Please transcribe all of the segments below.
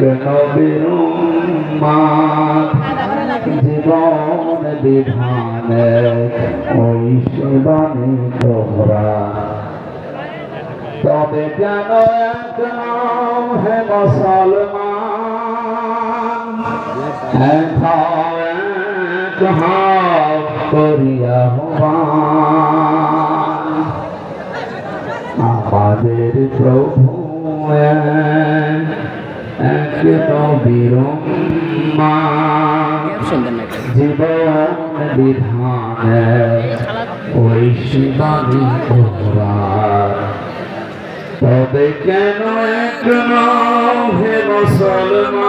নবীর জীবন বিধানে ওই সেবানি তোমরা। তবে কেন এক নাম হে মুসলমান করিয়া আমাদের প্রভু জীবন বিধানে ওই শিবানী তবে কেন এক হে মুসলমান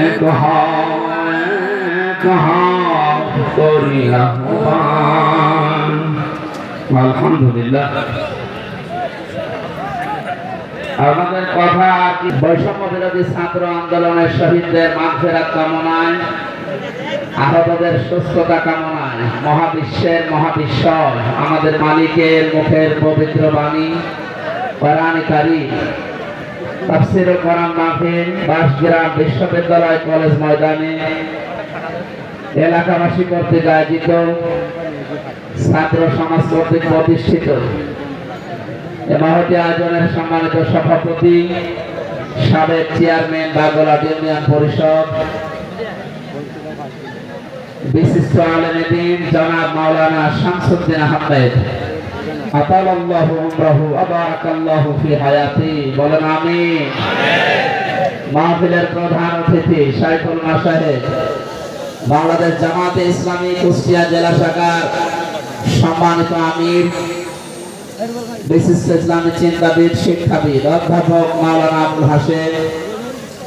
এক করিয়া আলহামদুলিল্লাহ আমাদের কথা বৈষম্য বিরোধী ছাত্র আন্দোলনের শহীদদের মাঝেরাত কামনায়, আহতদের সুস্থতা কামনায়, মহাবিশ্বের মহাবিশ্বর, আমাদের মালিকের মুখের পবিত্র বাণী, কোরআনকারী, তাফসির কোরআন মাহফিল বাসগ্রাম বিশ্ববিদ্যালয় কলেজ ময়দানে, এলাকাবাসী কর্তৃক আয়োজিত, ছাত্র সমাজ কর্তৃক প্রতিষ্ঠিত। মহতি আয়োজনের সম্মানিত সভাপতি সাবেক চেয়ারম্যান বাগলা ইউনিয়ন পরিষদ বিশিষ্ট আলমদিন জনাব মাওলানা শামসুদ্দিন আহমেদ। আতালাল্লাহু উমরাহু আবারাকাল্লাহু ফি হায়াতি। বলেন আমিন। মাহফিলের প্রধান অতিথি সাইফুল মাসাহেদ বাংলাদেশ জামাতে ইসলামী কুষ্টিয়া জেলা শাখার সম্মানিত আমির। বিশিষ্ট ইসলামী চিন্তাবিদ শিক্ষাবিদ অধ্যাপক মাওলানা আবুল হাসেম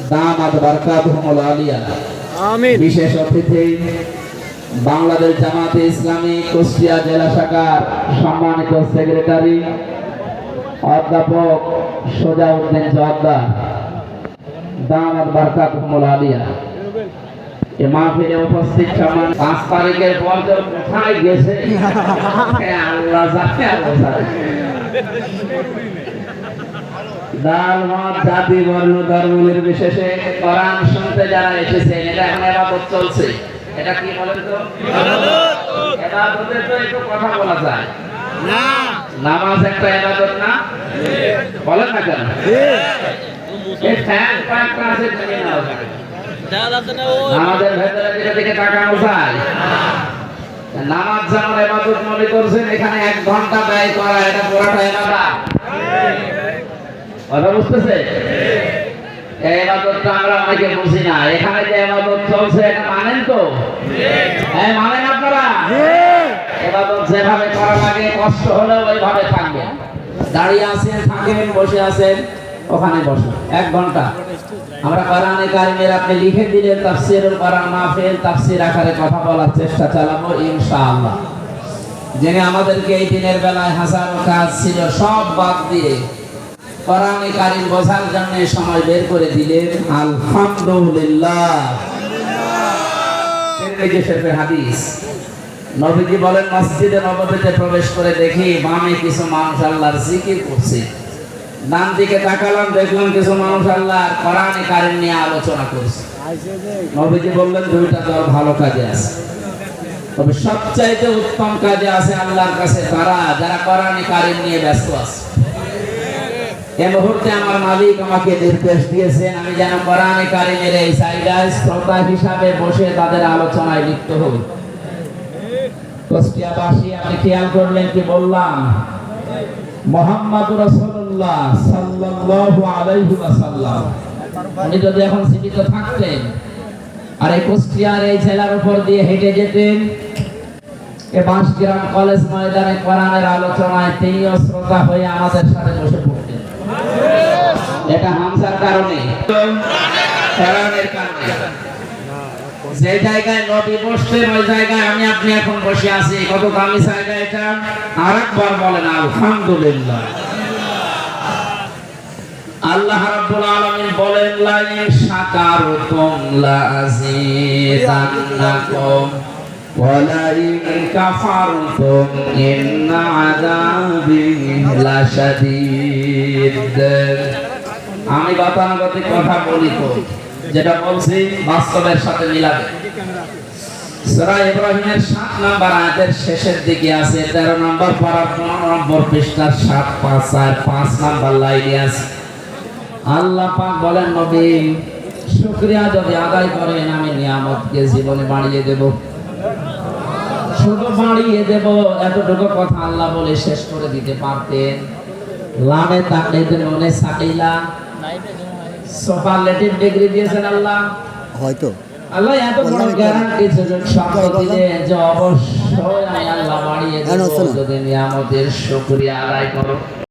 দামাদ বারকাতুহুল আলিয়া আমিন বিশেষ অতিথি বাংলাদেশ জামাতে ইসলামী কুষ্টিয়া জেলা শাখার সম্মানিত সেক্রেটারি অধ্যাপক সোজাউদ্দিন জর্দার দামাদ বারকাতুহুল আলিয়া। এ মাহফিলে উপস্থিত সম্মান পাঁচ তারিখের পর তো কোথায় গেছে? এ আল্লাহ জানে আল্লাহ জানে। দাল মত জাতি বর্ণ ধর্ম নির্বিশেষে কোরআন শুনতে যারা এসেছেন এটা এখন এবাদত চলছে। এটা কি বলেন তো? এবাদতের তো একটু কথা বলা যায়। না। নামাজ একটা এবাদত না? বলেন না কেন? এই ফ্যান কয়েকটা আছে আমাদের ভেতরে যেটা দিকে তাকানো যায়। নামাজ যেমন এবাদত মনে করছেন, এখানে এক ঘণ্টা ব্যয় করা, এটা পুরাটা এবাদত। কথা বুঝতেছে? এই এবাদতটা আমরা অনেকে বুঝি না। এখানে যে এবাদত চলছে, এটা মানেন তো? হ্যাঁ মানেন আপনারা? এবাদত যেভাবে করা লাগে, কষ্ট হলেও ওইভাবে থাকবেন দাঁড়িয়ে আছেন, থাকেন, বসে আছেন। ওখানে বসুন এক ঘণ্টা। আমরা কোরআনে কারিমের আপনি লিখে দিলেন, তাফসিরুল কোরআন মাহফিল, তাফসির আকারে কথা বলার চেষ্টা চালাবো ইনশাআল্লাহ। যিনি আমাদেরকে এই দিনের বেলায় হাজারো কাজ ছিল, সব বাদ দিয়ে কোরআনে কারিম বোঝার জন্য সময় বের করে দিলেন। আলহামদুলিল্লাহ। শরীফের হাদিস। নবীজি বলেন, মসজিদে নববীতে প্রবেশ করে দেখি বামে কিছু মানুষ আল্লাহর জিকির করছে। ডান দিকে তাকালাম, দেখলাম কিছু মানুষ আল্লাহর কোরআনে কারিম নিয়ে আলোচনা করছে। নবীজি বললেন, দুইটা দল ভালো কাজে আছে। তবে সবচাইতে উত্তম কাজে আছে আল্লাহর কাছে তারা, যারা কোরআনে নিয়ে ব্যস্ত আছে। এ মুহূর্তে আমার মালিক আমাকে নির্দেশ আমি যেন কোরআনে কারিমের এই শ্রোতা হিসাবে বসে তাদের আলোচনায় লিপ্ত হই। কুষ্টিয়াবাসী, আপনি খেয়াল করলেন কি বললাম? মোহাম্মদ রাসূলুল্লাহ সাল্লাল্লাহু আলাইহি ওয়াসাল্লাম। উনি যদি এখন জীবিত থাকতেন আর এই কুষ্টিয়ার এই জেলার উপর দিয়ে হেঁটে যেতেন, এ বাঁশগ্রাম কলেজ ময়দানে কোরআনের আলোচনায় শ্রোতা হয়ে আমাদের সাথে বসে পড়তেন। এটা হামসার কারণে যে জায়গায় নবী ওই জায়গায় আমি, আপনি এখন বসে আছি। কত দামি জায়গা এটা আরেকবার বলেন, আলহামদুলিল্লাহ। আল্লাহ রাব্বুল আলামিন বলেন শাকারতুম লা আযীদান্নাকুম ওয়া লা ইন কাফারতুম ইন্না আযাবি লাশাদীদ. আমি গতানুগতিক কথা বলি তো, যেটা বলছি বাস্তবের সাথে মিলাবে। সূরা ইব্রাহিমের 7 নাম্বার আয়াতের শেষের দিকে আছে 13 নম্বর পারা 15 নম্বর পৃষ্ঠার 7 5 আর 5 নাম্বার লাইনে আছে। আল্লাহ পাক বলেন নবী শুকরিয়া যদি আদায় করেন আমি নিয়ামতকে জীবনে বাড়িয়ে দেব। শুধু বাড়িয়ে দেব এতটুকু কথা আল্লাহ বলে শেষ করে দিতে পারতেন। লামে তাকলিদ নুনে সাকিলা। সুপারলেটিভ ডিগ্রি দিয়েছেন আল্লাহ। হয়তো। আল্লাহ এত বড় গ্যারান্টি সুযোগ শব্দ বললাম। যে অবশ্যই আমি আল্লাহ বাড়িয়ে দেব। যদি নিয়ামতের শুকরিয়া আদায় করো।